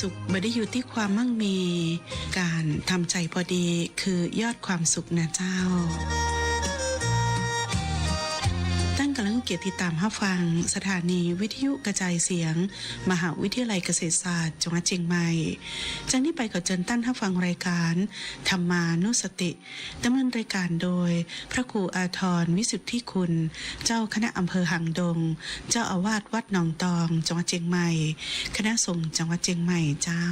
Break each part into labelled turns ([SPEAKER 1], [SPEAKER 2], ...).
[SPEAKER 1] สุขไม่ได้อยู่ที่ความมั่งมี การทำใจพอดีคือยอดความสุขนะเจ้า กียรติตามห้าฟัง สถานีวิทยุกระจายเสียง มหาวิทยาลัยเกษตรศาสตร์จังหวัดเชียงใหม่จากนี้ไปก็เจิญตั้นห้าฟังรายการธรรมานุสติดำเนินรายการโดย พระครูอาทรวิสุทธิคุณ เจ้าคณะอำเภอหางดง เจ้าอาวาสวัดหนองตอง จังหวัดเชียงใหม่ คณะสงฆ์จังหวัดเชียงใหม่เจ้า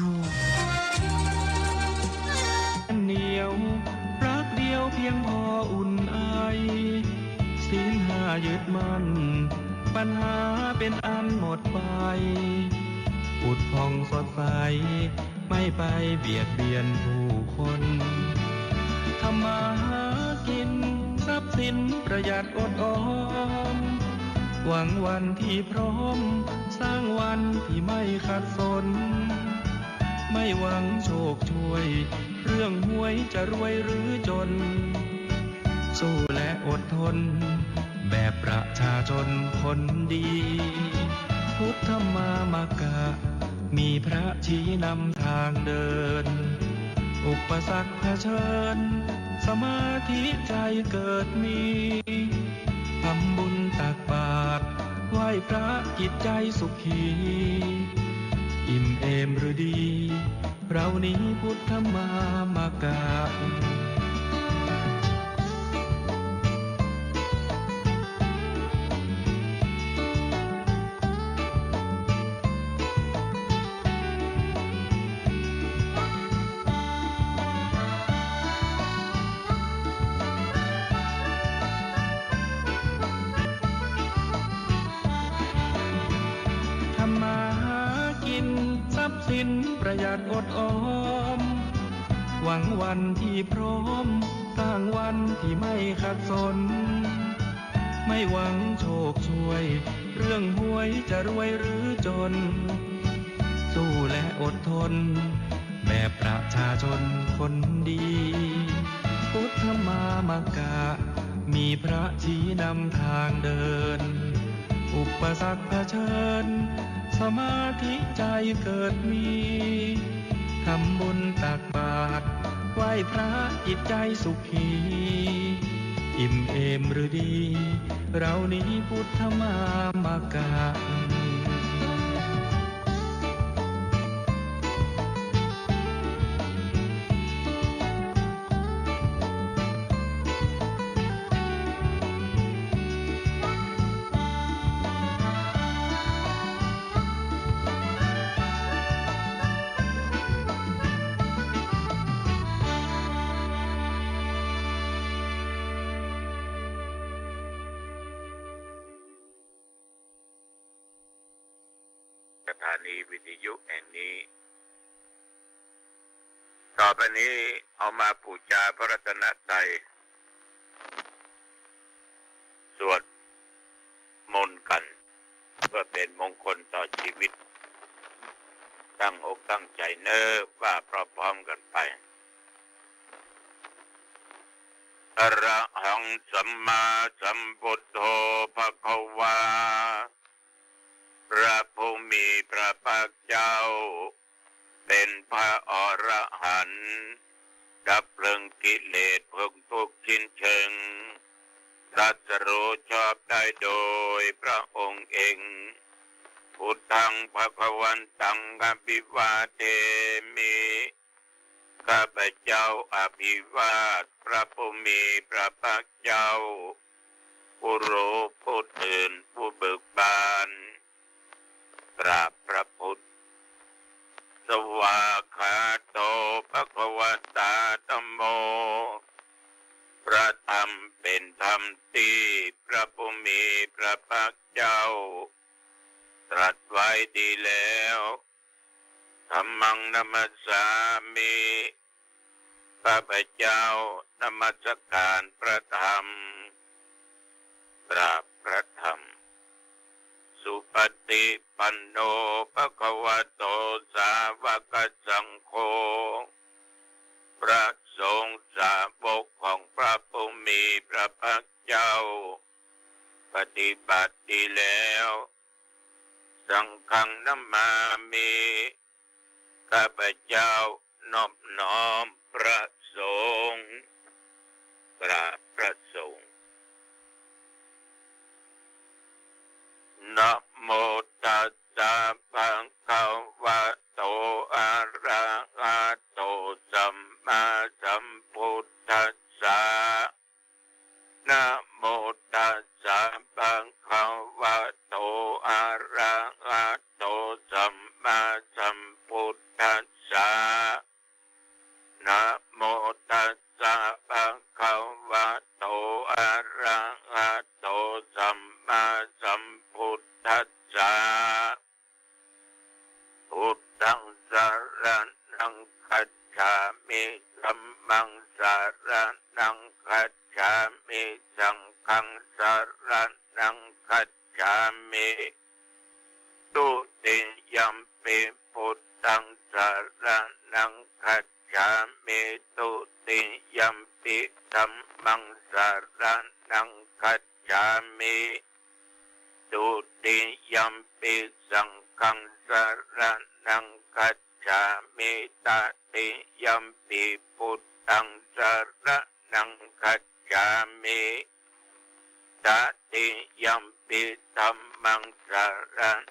[SPEAKER 2] ยึดมั่น ปัญหาเป็นอันหมดไปปุดพองสดใส ไม่ไปเบียดเบียนผู้คนทำมาหากิน ทรัพย์สินประหยัดอดออม หวังวันที่พร้อม สร้างวันที่ไม่ขัดสน ไม่หวังโชคช่วย เรื่องหวยจะรวยหรือจนสู้และอดทน แบบประชาชนคนดี พุทธมามากะ มีพระชี้นำทางเดิน อุปสรรคเผชิญ สมาธิใจเกิดมีทำบุญตักบาตรไหว้พระจิตใจสุขี อิ่มเอมหรือดี เรานี้พุทธมามากะ ดอดออม หวังวันที่พร้อมสร้างวันที่ไม่ขัดสน ไม่หวังโชคช่วย เรื่องหวยจะรวยหรือจน สู้และอดทน แบบประชาชนคนดี พุทธมามากะ มีพระชี้นำทางเดิน อุปสรรคเผชิญสมาธิใจเกิดมี ทำบุญตักบาตรไหว้พระจิตใจสุขี อิ่มเอมหรือดี เรานี้พุทธมามากา
[SPEAKER 3] พระรัตนตรัยสวดมนต์กัน เพื่อเป็นมงคลต่อชีวิต ตั้งอกตั้งใจเน้อว่าพร้อมๆกันไปอระหังสัมมาสัมพุทโธภะคะวา พระผู้มีพระภาคเจ้า เป็นพระอรหันต์ ดับเพลิงกิเลสเพิ่งทุกชิ้นเชิงรัสรู้ชอบได้โดยพระองค์เองพุทธังภะวันตังอภิวาเทมิข้าพเจ้าอภิวาทพระผู้มีพระภาคเจ้าผู้รู้ผู้ตื่นผู้เบิกบานกราบพระพุทธ สวากาโตภะคะวตาธัมโม พระธรรมเป็นธรรมที่พระผู้มีพระภาคเจ้า ตรัสไว้ดีแล้วธรรมังนัมัสสามิข้าพเจ้านมัสการพระธรรมกราบพระธรรม สุปฏิปันโนภะคะวโตสาวกสังโฆพระสงฆ์สาวกของพระภูมิพระพักเจ้า ปฏิบัติดีแล้ว สังฆนัมมามีข้าพเจ้านอบน้อมพระสงฆ์พระพระสงฆ์ นะโมตัสสะภะคะวะโตอะระหะ yampi sankang saranang gacchami tati yampi buddhang saranang gacchami tati yampi dhammang saranang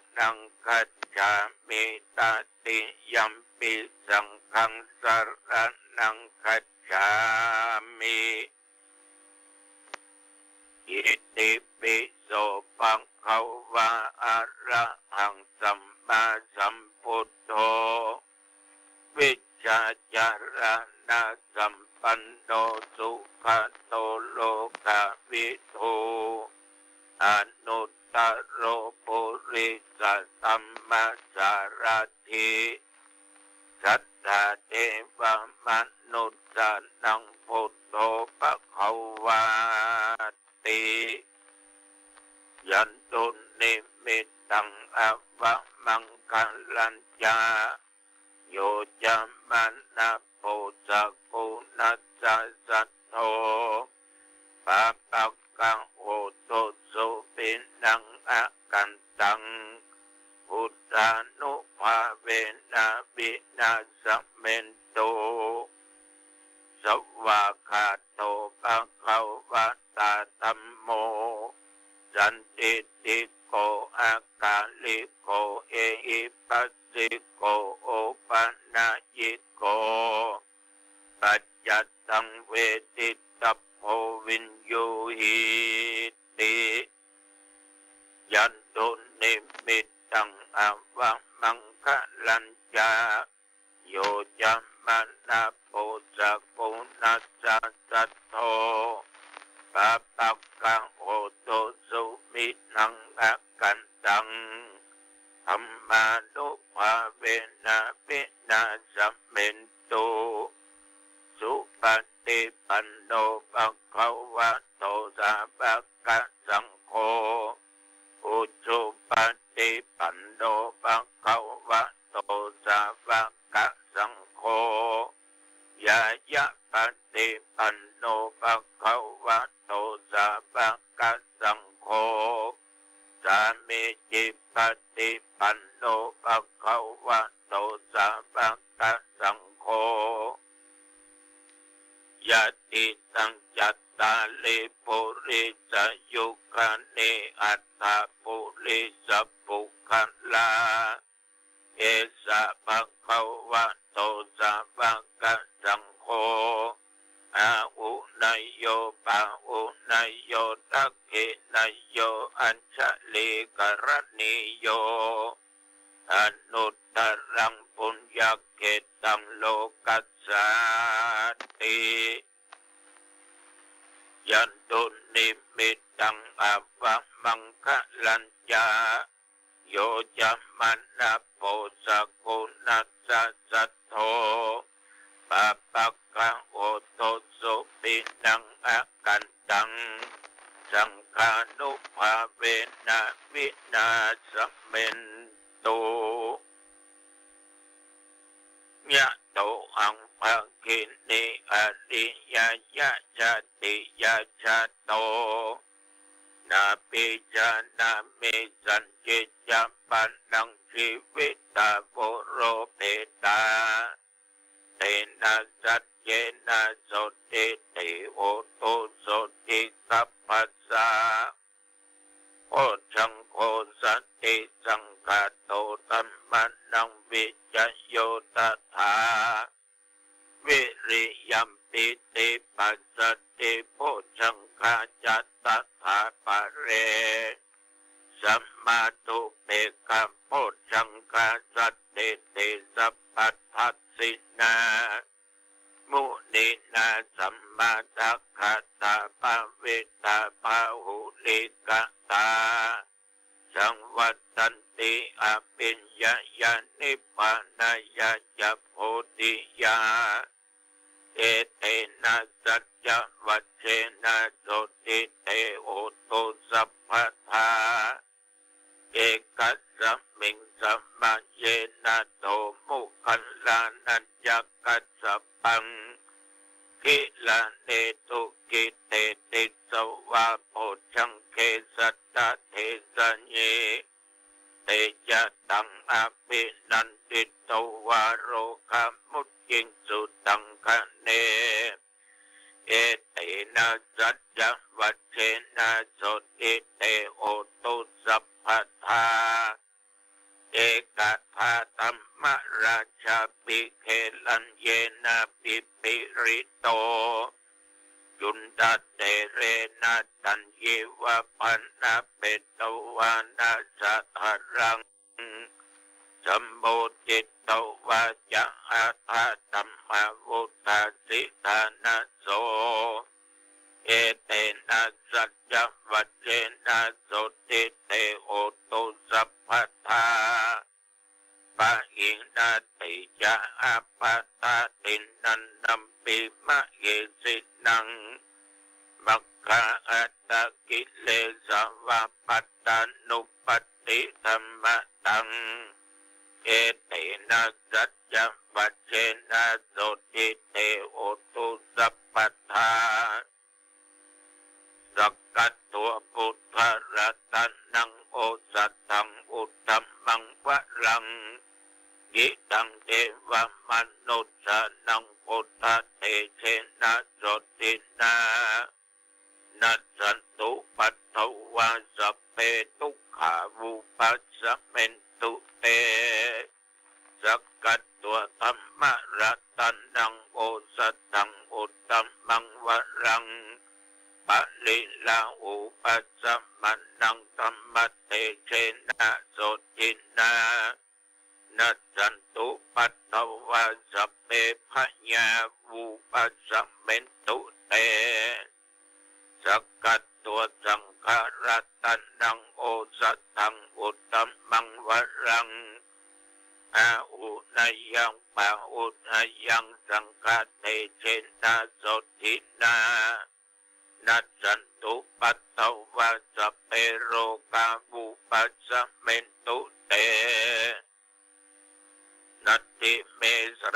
[SPEAKER 3] Wow. โยจัมมันะโพจักปุนัจะสัตโธปะปะกังโอโตสุมินังอะกันตังธรรมานุภาเวนะปินะสัมเมนโตสุปฏิปันโนปะขาวะโตสาวกสังโฆอุจุปฏิปันโนปะขาวะ tô ra vang các răng khô ya ya ban đề ban nô bạc khâu và tô ra vang các răng khô ra mê ti pa đề ban nô bạc khâu và tô ra vang các răng khô ya ti tăng ya ta le po rê sa yô ca nê a ta bồ rê sa bồ ca la. えざまかわと ติยะยะชาติยะจาโตนาปิจานาเมสันจิจัปันนังชีวิตาโปโรเปตาเตนะสัจเจนะสติติโอตุสติสัพพสาโอชังโกสันติสังกาโตตัมมันนังวิจโยตถาวิริยัม ปิติปัสสติโพชังคาจัตตถาปะเรสัมมาตุเปกะโพชังคาสัตติติสัพพัทธัสสินามุนินาสัมมาทัคคาตาปะเวตาปะหุลิกตา สังวัตันติอภิญญาญาณิพพานาย วะปันนาเปตวานาสัทรังสัมโบจิตตวาจะอาทาตัมมาวุตาสิทานาโส เอเตนะสัจวัจเจนะโสติเตโอตุสัพพทาปะอิงนาติจะอาปาตาตินันนัมปิมะเยสินังมัคคะอัตตกิ เลสวะปัตตานุปติธรรมตังเอเต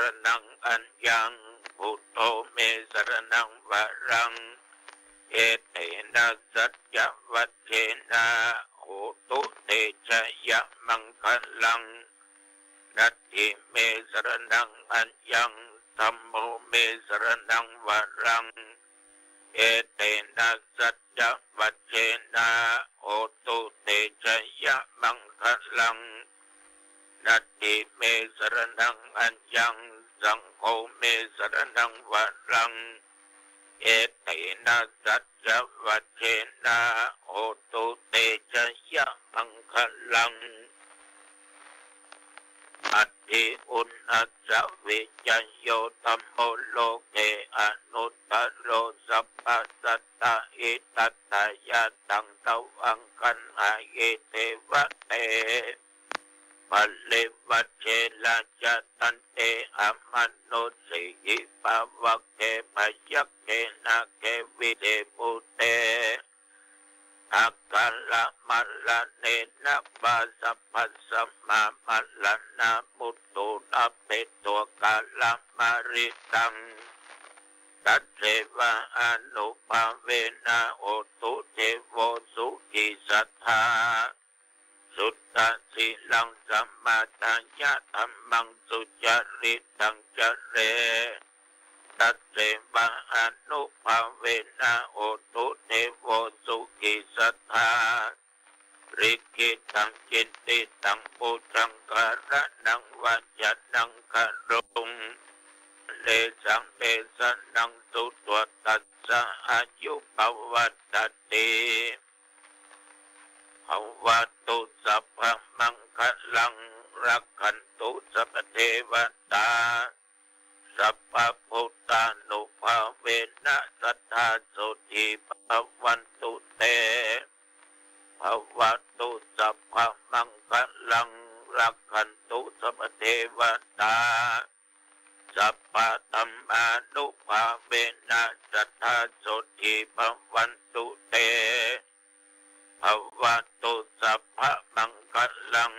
[SPEAKER 3] รนังอัญญังพุทโธเมสรนังวรัง เอเตนะสัจจวัชเชนะโหตุเตชะยะมังคลังนัตติเมสรนังอัญญังธัมโมเมสรนังวรังเอเตนะสัจยะมังคลังนัตติเมสรนังเมสรนังวรัง เอเตนะสัจจวัชเชนะโอตุเตชะยะมังคลัง อัตติอุณอัสสะวิจัยโยตัมโมโลเกอนุตตโรสัพพสัตตะอิตัตตายาตังตวังกันหาเยเทวะเตปั ลเลวัชเชลาจตันเตอมนุสิกิปะวะเกปะยักเกนะเกวิ สุตตะสุกิลังสัมมาทัญญะธรรมังสุจริตังจเรตัดเทภาเวนะโอตุเทโวสุกิสัทธาริกิตังจิตติตังปุจังการะนังวัจจนังคารุงเลสังเดสนังสุตวตัสสะอายุปวัตติ ภวตุสัพพมังคลังรักขันตุสัพเทวตา สัพพพุทธานุภาเวนะสัทธาสุติภวันตุเตภวตุสัพพมังคลังรักขันตุสัพเทวตาสัพพธรรมานุภาเวนะสัทธาสุติภวันตุเต ภวตุสัพพมังคลัง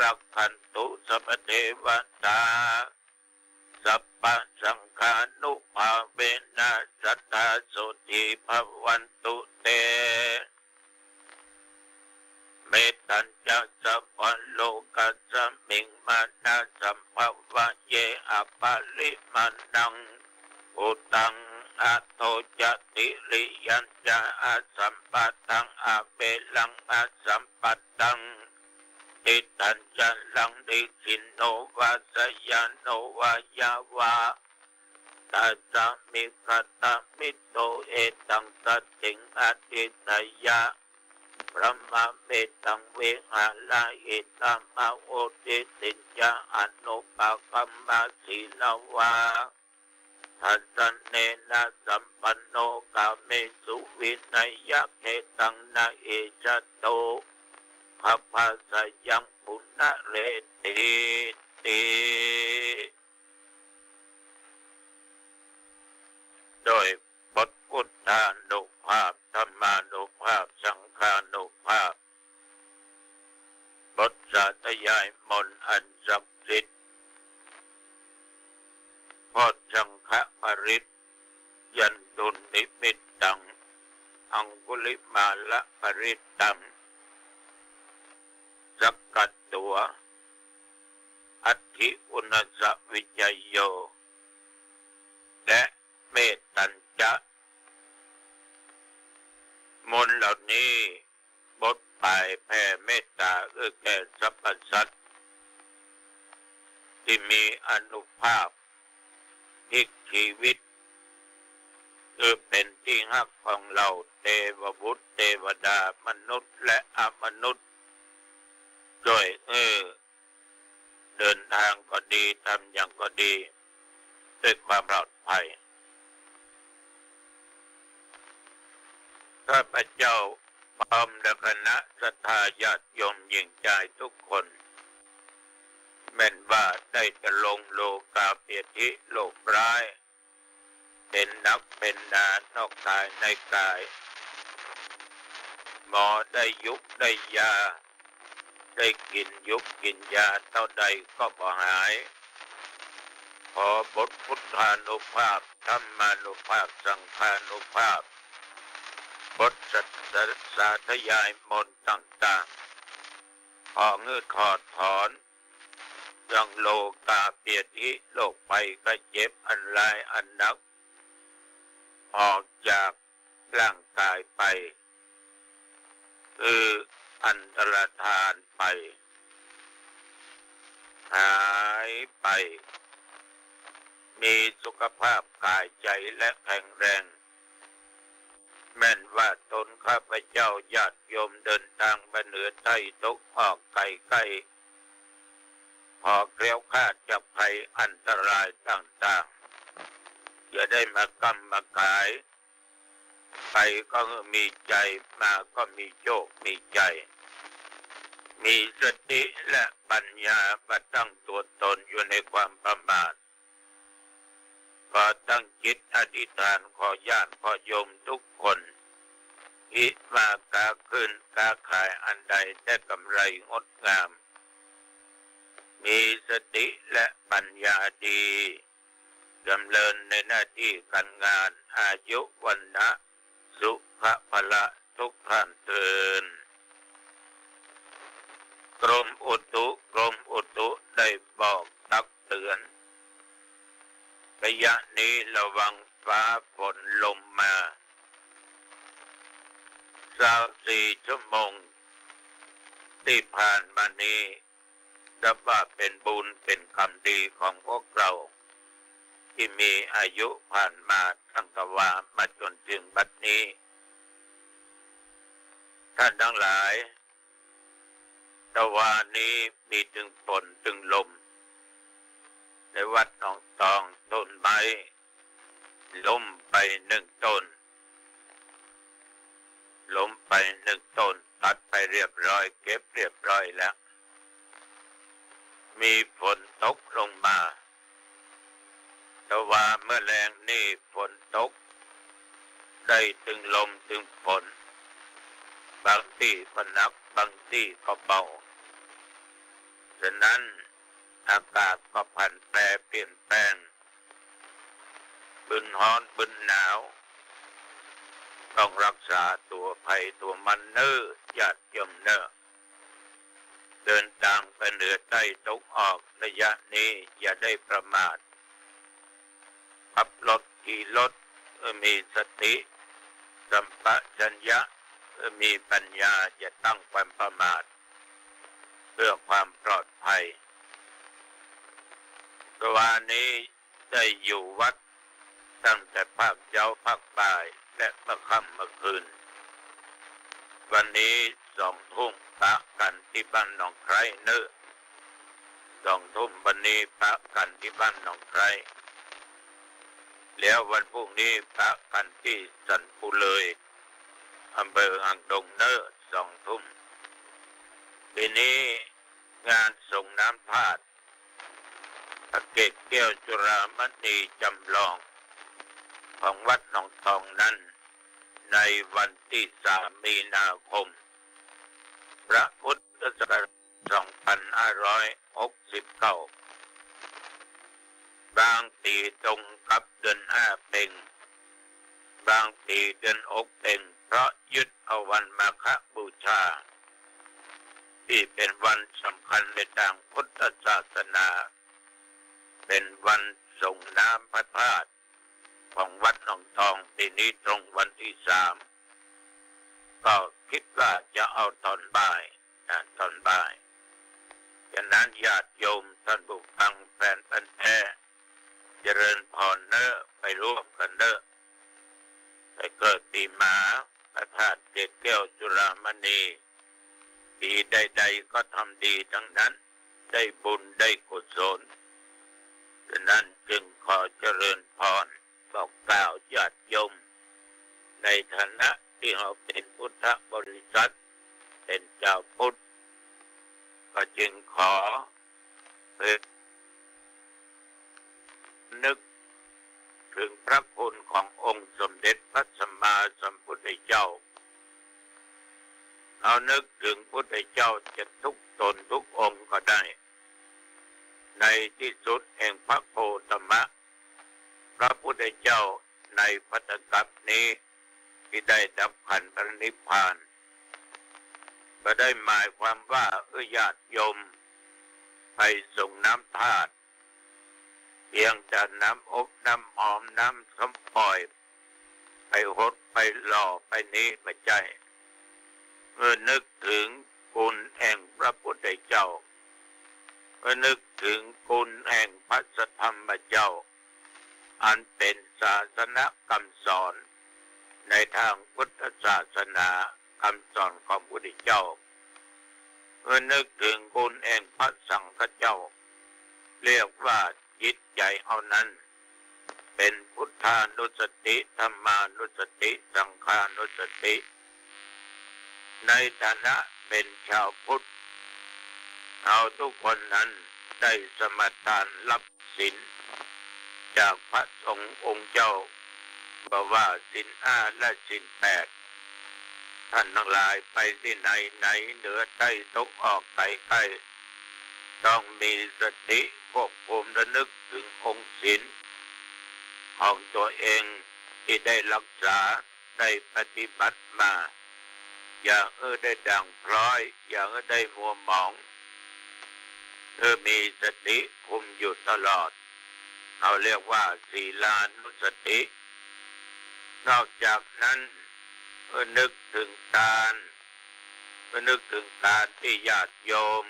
[SPEAKER 3] รักขันตุสัพเทวตาสัพพสังฆานุภาเวนะสัทธาสุติภวันตุเตเมตัญจะสัพพโลกัสมิงมานาสัมภวะเยอปาลิมันนัง โอติสินจาอนุปาคัมมาสีลาวาทัสสะเนนะสัมปันโนกาเมสุวินัยยะเขตังนาเอจโต พระภาษายังปุณณเรติติโดยบทพุทธานุภาพธรรมานุภาพ สังฆานุภาพ บทสาธยายมนต์อันศักดิ์สิทธิ์พอดสังฆปริตยันตุนิมิตตัง อังคุลิมา ละปริตตัง สกัดตัว อัติอุณสวิจยโย และเมตตัญจะมนต์เหล่านี้บทปลายแผ่เมตตาเอื้อแก่สรรพสัตว์ที่มีอนุภาพที่ชีวิตคือเป็นที่หักของเราเทวบุตรเทวดามนุษย์และอมนุษย์ ด้วยเออ เดินทางก็ ดีทำอย่างก็ดีด้วยความปลอดภัยข้าพเจ้าพร้อมและคณะศรัทธาญาติโยมยิ่งใจทุกคน แม่นว่าได้จะลงโลกาเปียธิโลกร้าย เป็นนักเป็นนานอกกายในกาย หมอได้ยุบได้ยา ได้กินยุบกินยาเท่าใดก็บ่หาย ขอบทพุทธานุภาพธรรมานุภาพ สังฆานุภาพ บทสัตสาธยายมนต์ต่างๆ ขอเงืดขอดถอนยังโลกาเปียทิโลกไปก็เจ็บอันลายอันนัก ออกจากร่างกายไป คือ อันตรธานไป หายไป มีสุขภาพกายใจและแข็งแรง แม่นว่าตนข้าพเจ้าญาติโยมเดินทางมาเหนือใต้ตกออกไกลไกลพอเกลียวคาดจากภัยอันตรายต่างๆอย่าได้มากำมากาย ไปก็มีใจมาก็มีโชคมีใจ มีสติและปัญญามาตั้งตัวตนอยู่ในความประมาทก็ตั้งจิตอธิษฐานขอญาติขอโยมทุกคนอิมากาขึ้นกาขายอันใดได้กำไรงดงาม มีสติและปัญญาดีดำเนินในหน้าที่การงานอายุวันนะ สุภพละทุกท่านเตือนกรมอุตุกรมอุตุได้บอกตักเตือนระยะนี้ระวังฟ้าฝนลมมาสาวสี่ชั่วโมง ที่ผ่านมานี้จะว่าเป็นบุญเป็นคำดีของพวกเรา ที่มีอายุผ่านมาตั้งแต่ว่ามาจนถึงบัดนี้ ท่านทั้งหลายตะวันนี้มีถึงฝนถึงลม ในวัดหนองตองต้นไม้ล้มไปหนึ่งต้นล้มไปหนึ่งต้นตัดไปเรียบร้อย เก็บเรียบร้อยแล้ว มีฝนตกลงมา แต่ว่าเมื่อแรงนี่ฝนตก ได้ถึงลมถึงฝน บาง นักบางที่ก็เบาฉะนั้นอากาศก็ผันแปรเปลี่ยนแปลงบึนฮ้อนบึนหนาว ต้องรักษาตัวภัยตัวมันเน้อญาติโยมเน้อเดินทางไปเหนือใต้ตกออกระยะนี้อย่าได้ประมาทขับรถขี่รถเมื่อมีสติสัมปชัญญะ มื่อมีปัญญาอย่าตั้งความประมาท เพื่อความปลอดภัยตัวานี้ได้อยู่วัดตั้งแต่ภาคเช้าภาคบ่ายและเมื่อค่ำเมื่อคืน วันนี้สองทุ่มพระกันที่บ้านหนองไครเนื้อสองทุ่มวันนี้พระกันที่บ้านหนองไครแล้ววันพรุ่งนี้พระกันที่สันปุเลย อำเภออ่างดงเนื้อสองทุ่มปีนี้งานส่งน้ำธาตุพระเกศแก้วจุรามณีจำลอง ของวัดหนองทองนั้น ในวันที่สามมีนาคม พระพุทธศักราช2569 บางปีตรงกับเดือนห้าเป็งบางปีเดือนอกเป็ง เพราะยึดเอาวันมาฆบูชา ที่เป็นวันสำคัญในทางพุทธศาสนา เป็นวันส่งน้ำพระธาตุของวัดหนองทองปีนี้ตรงวันที่สามก็คิดว่าจะเอาตอนบ่ายนะตอนบ่ายฉะนั้นญาติโยมท่านผู้ฟังแฟนพันธ์แท้เจริญพรเนอไปร่วมกันเนอไปเกิดปีหมา พระธาตุเกศแก้วจุฬามณีปีใด ๆ ก็ทำดีทั้งนั้น ได้บุญได้กุศลฉะนั้นจึงขอเจริญพรบอกกล่าวญาติโยมในฐานะที่เราเป็นพุทธบริษัท เป็นเจ้าพุทธ ก็จึงขอเพื่อนึก ถึงพระคุณขององค์สมเด็จพระสัมมาสัมพุทธเจ้า เอานึกถึงพุทธเจ้าจะทุกตนทุกองค์ก็ได้ ในที่สุดแห่งพระโพธมะ พระพุทธเจ้าในพัตตกับนี้ที่ได้ดับขันพระนิพพานก็ได้หมายความว่าเออญาติโยม ไปส่งน้ำธาตุ เพียงแต่น้ำอบน้ำหอมน้ำส้มปล่อย ไปหดไปหล่อไปนี้ไม่ใช่เมื่อนึกถึงคุณแห่งพระพุทธเจ้าเมื่อนึกถึงคุณแห่งพระสัทธรรมเจ้า อันเป็นศาสนคำสอน ในทางพุทธศาสนาคำสอนของพระพุทธเจ้าเมื่อนึกถึงคุณแห่งพระสังฆเจ้า เรียกว่า จิตใจเอานั้น เป็นพุทธานุสติธรรมานุสติสังฆานุสติ ในฐานะเป็นชาวพุทธเอาทุกคนนั้นได้สมทานรับศีลจากพระสงฆ์องค์เจ้าบอกว่าศีลห้าและศีลแปดท่านทั้งหลายไปที่ไหนไหนเหนือใต้ตกออกใต้ใกล้ ต้องมีสติควบคุมระนึกถึงองค์ศีลของตัวเองที่ได้รักษาได้ปฏิบัติมา อย่าเออได้ดังพร้อย อย่าเออได้มัวหมองเธอมีสติคุมอยู่ตลอด เราเรียกว่าศีลานุสติ นอกจากนั้นเมื่อนึกถึงทานเมื่อนึกถึงทานที่ญาติโยม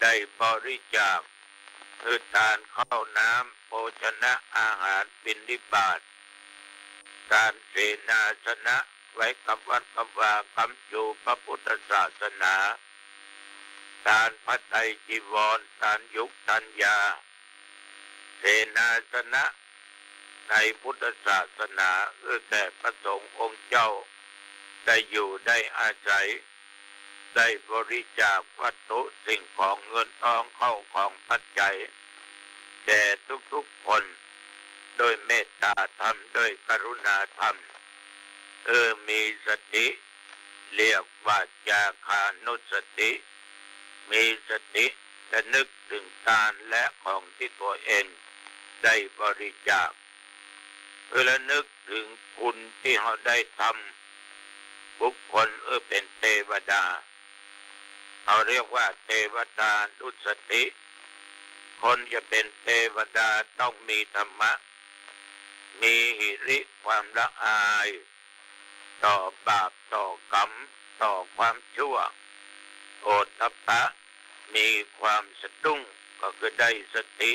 [SPEAKER 3] ได้บริจาคคือทานข้าวน้ำโภชนะอาหารปินิบาตการเสนาสนะไว้กับวัดกับวาคำจูพระพุทธศาสนาทานพระไตรจีวรทานยุคทัญญาเสนาสนะในพุทธศาสนาเอื้อแก่พระสงฆ์องค์เจ้า ได้อยู่ได้อาศัย ได้บริจาควัตถุสิ่งของเงินทองเข้าของปัจจัยแด่ทุกๆคน โดยเมตตาธรรมโดยกรุณาธรรม เออมีสติ เรียกว่าจาคานุสติ มีสติจะนึกถึงทานและของที่ตัวเองได้บริจาคเพื่อนึกถึงคุณที่เขาได้ทำบุคคลเออเป็นเทวดา เขาเรียกว่าเทวดานุสติ คนจะเป็นเทวดาต้องมีธรรมะ มีหิริความละอาย ต่อบาปต่อกรรม ต่อความชั่วโอตตปะมีความสะดุ้งก็คือได้สติ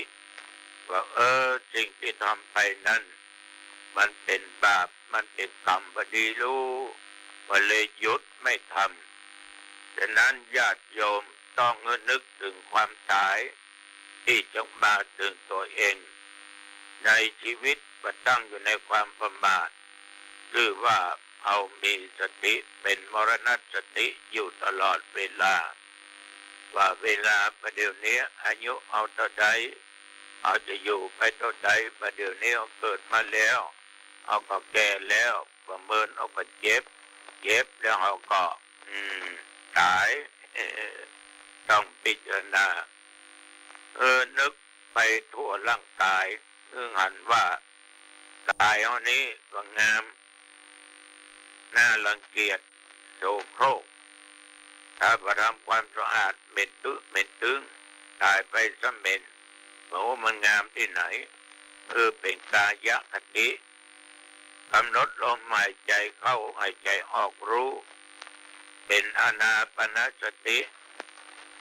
[SPEAKER 3] ว่าเออสิ่งที่ทำไปนั้น มันเป็นบาป มันเป็นกรรมบดีรู้ว่าเลยหยุดไม่ทำ ฉะนั้นญาติโยมต้องนึกถึงความตาย ที่จะมาถึงตัวเอง ในชีวิตประตั้งอยู่ในความประมาทหรือว่าเอามีสติเป็นมรณสติอยู่ตลอดเวลา ว่าเวลาประเดี๋ยวนี้อายุเอาต่อใดเอาจะอยู่ไปต่อใดประเดี๋ยวนี้เอาเกิดมาแล้ว เอาก็แก่แล้วประเมินเอาก็เจ็บ เจ็บแล้วเอาก็ อืม สายต้องพิจารณา เออนึกไปทั่วร่างกายเรื่องหันว่ากายอานี้ก็งามน่ารังเกียจโสโครกถ้าประทำความสะอาดเหม็นตึเหม็นตึงตายไปซะเหม็นบอกว่ามันงามที่ไหนเออเป็นกายคติกำหนดลมหายใจเข้าหายใจออกรู้ เป็นอานาปนาสติ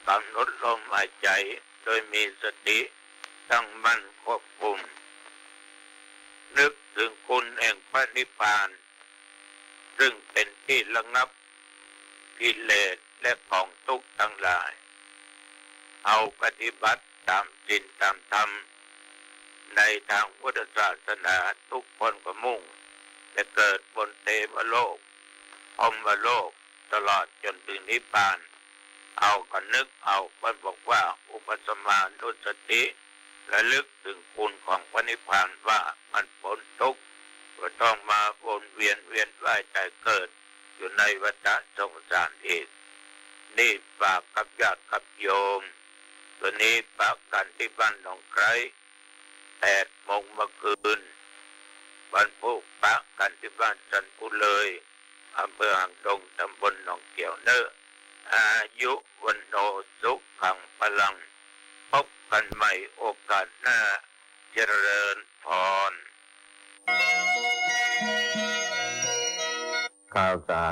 [SPEAKER 3] กำหนดลมหายใจโดยมีสติตั้งมั่นควบคุม นึกถึงคุณแห่งพระนิพพาน ซึ่งเป็นที่ระงับกิเลสและของทุกข์ทั้งหลาย เอาปฏิบัติตามจินตามธรรม ในทางพุทธศาสนาทุกคนก็มุ่ง จะเกิดบนเทวโลกพรหมโลก ตลอดจนถึงนิพพาน เอาก็นึกเอามันบอกว่าอุปสมานุสติและลึกถึงคุณของพระนิพพานว่ามันพ้นทุกข์ก็ต้องมาวนเวียนเวียนว่ายใจเกิด อยู่ในวัฏสงสารอีกนี่ฝากกับญาติกับโยม ตัวนี้ฝากกันที่บ้านหนองไครแปดโมงเมื่อคืนวันพุกปะกันที่บ้านจันพุเลย อำเภอหางดงตำบลหนองเกี่ยวเนออายุวันโนสุขขังพลัง พบกันใหม่โอกาสหน้าเจริญพร
[SPEAKER 4] ข่าวสาร